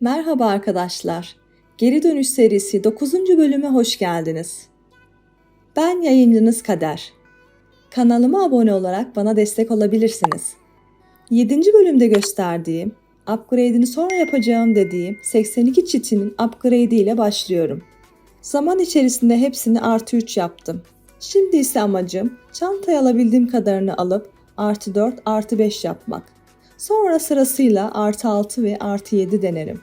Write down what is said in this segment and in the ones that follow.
Merhaba arkadaşlar. Geri Dönüş serisi 9. bölüme hoş geldiniz. Ben yayıncınız Kader. Kanalıma abone olarak bana destek olabilirsiniz. 7. bölümde gösterdiğim, upgrade'ini sonra yapacağım dediğim 82 çitinin upgrade ile başlıyorum. Zaman içerisinde hepsini artı 3 yaptım. Şimdi ise amacım çantaya alabildiğim kadarını alıp artı 4 artı 5 yapmak. Sonra sırasıyla artı 6 ve artı 7 denerim.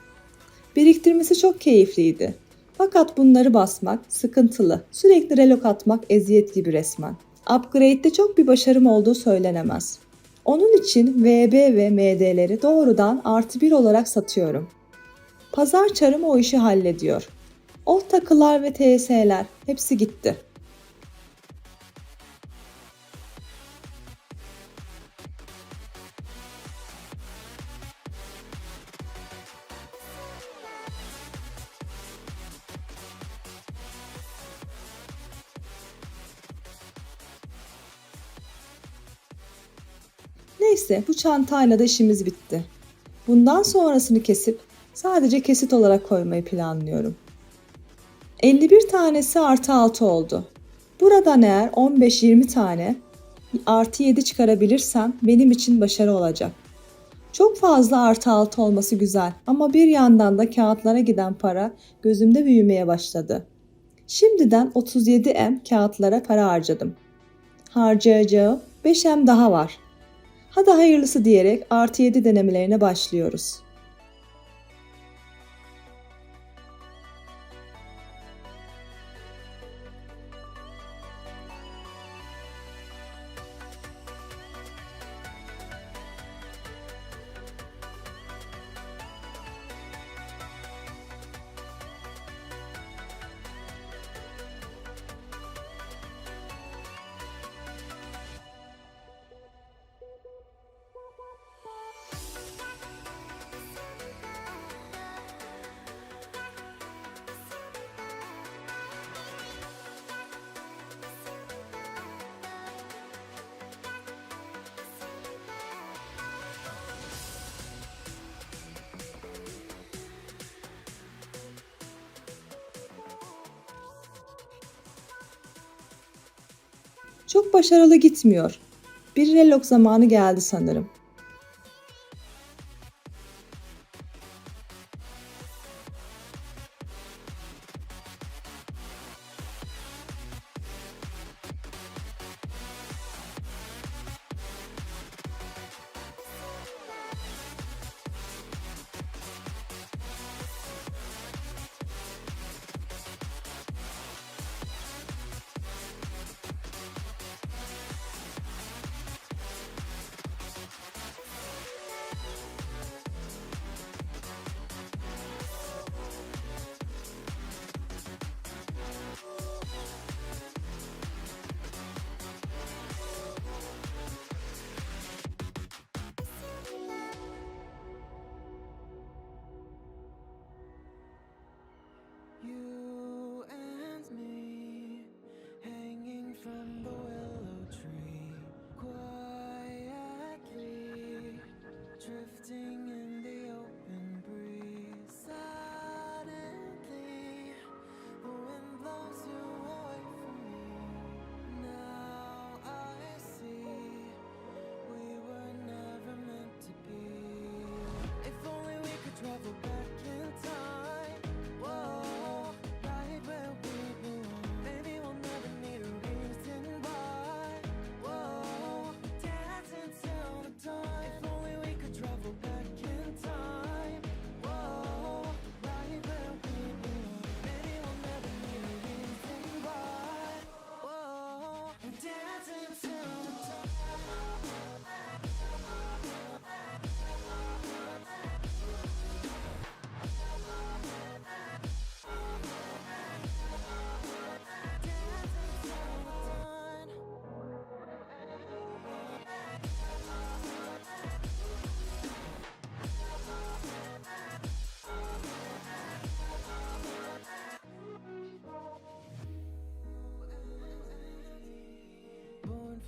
Biriktirmesi çok keyifliydi. Fakat bunları basmak sıkıntılı. Sürekli relok atmak eziyet gibi resmen. Upgrade'de çok bir başarım olduğu söylenemez. Onun için VB ve MD'leri doğrudan artı 1 olarak satıyorum. Pazar çarım o işi hallediyor. O takılar ve TS'ler hepsi gitti. Neyse bu çantayla da işimiz bitti. Bundan sonrasını kesip sadece kesit olarak koymayı planlıyorum. 51 tanesi artı 6 oldu. Buradan eğer 15-20 tane artı 7 çıkarabilirsem benim için başarı olacak. Çok fazla artı 6 olması güzel ama bir yandan da kağıtlara giden para gözümde büyümeye başladı. Şimdiden 37M kağıtlara para harcadım. Harcayacağım 5M daha var. Hadi hayırlısı diyerek artı 7 denemelerine başlıyoruz. Çok başarılı gitmiyor. Bir relok zamanı geldi sanırım.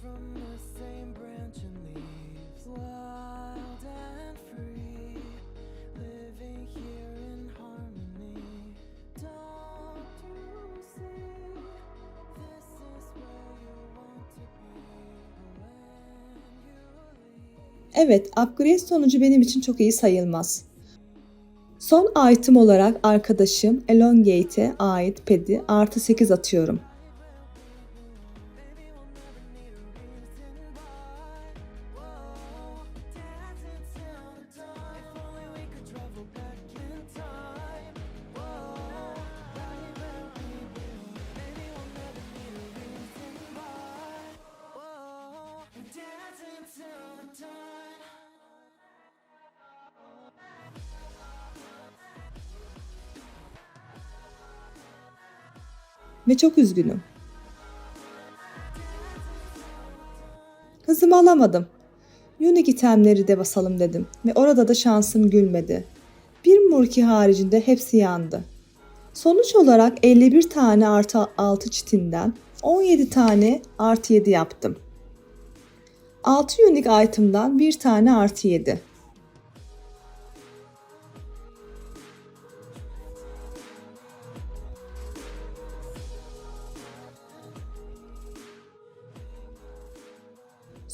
from the same branch and leaves wild and free, living here in harmony. Don't you see? This is where you want to be when you leave. Evet, upgrade sonucu benim için çok iyi sayılmaz. Son item olarak arkadaşım Elongate'e ait pedi artı 8 atıyorum. Ve çok üzgünüm. Hızımı alamadım. Unique itemleri de basalım dedim ve orada da şansım gülmedi. Bir murki haricinde hepsi yandı. Sonuç olarak 51 tane artı 6 çitinden 17 tane artı 7 yaptım. 6 unique item'dan bir tane artı 7.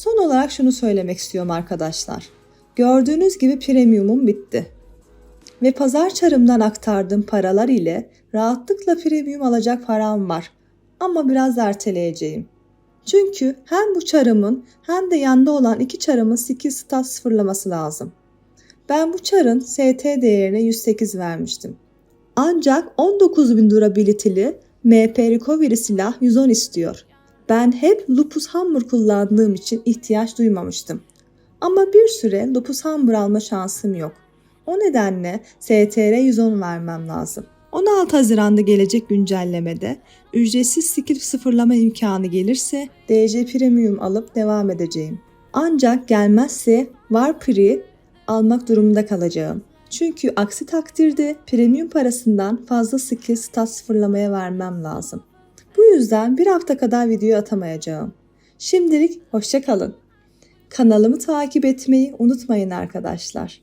Son olarak şunu söylemek istiyorum arkadaşlar. Gördüğünüz gibi premiumum bitti. Ve pazar çarımdan aktardığım paralar ile rahatlıkla premium alacak param var. Ama biraz erteleyeceğim. Çünkü hem bu çarımın hem de yanda olan iki çarımın skill stat sıfırlaması lazım. Ben bu çarın ST değerine 108 vermiştim. Ancak 19.000 durability'li MP Recovery silah 110 istiyor. Ben hep Lupus Hammer kullandığım için ihtiyaç duymamıştım. Ama bir süre Lupus Hammer alma şansım yok. O nedenle STR 110 vermem lazım. 16 Haziran'da gelecek güncellemede ücretsiz skill sıfırlama imkanı gelirse DC Premium alıp devam edeceğim. Ancak gelmezse Warpri almak durumunda kalacağım. Çünkü aksi takdirde premium parasından fazla skill stat sıfırlamaya vermem lazım. Bu yüzden bir hafta kadar video atamayacağım. Şimdilik hoşça kalın. Kanalımı takip etmeyi unutmayın arkadaşlar.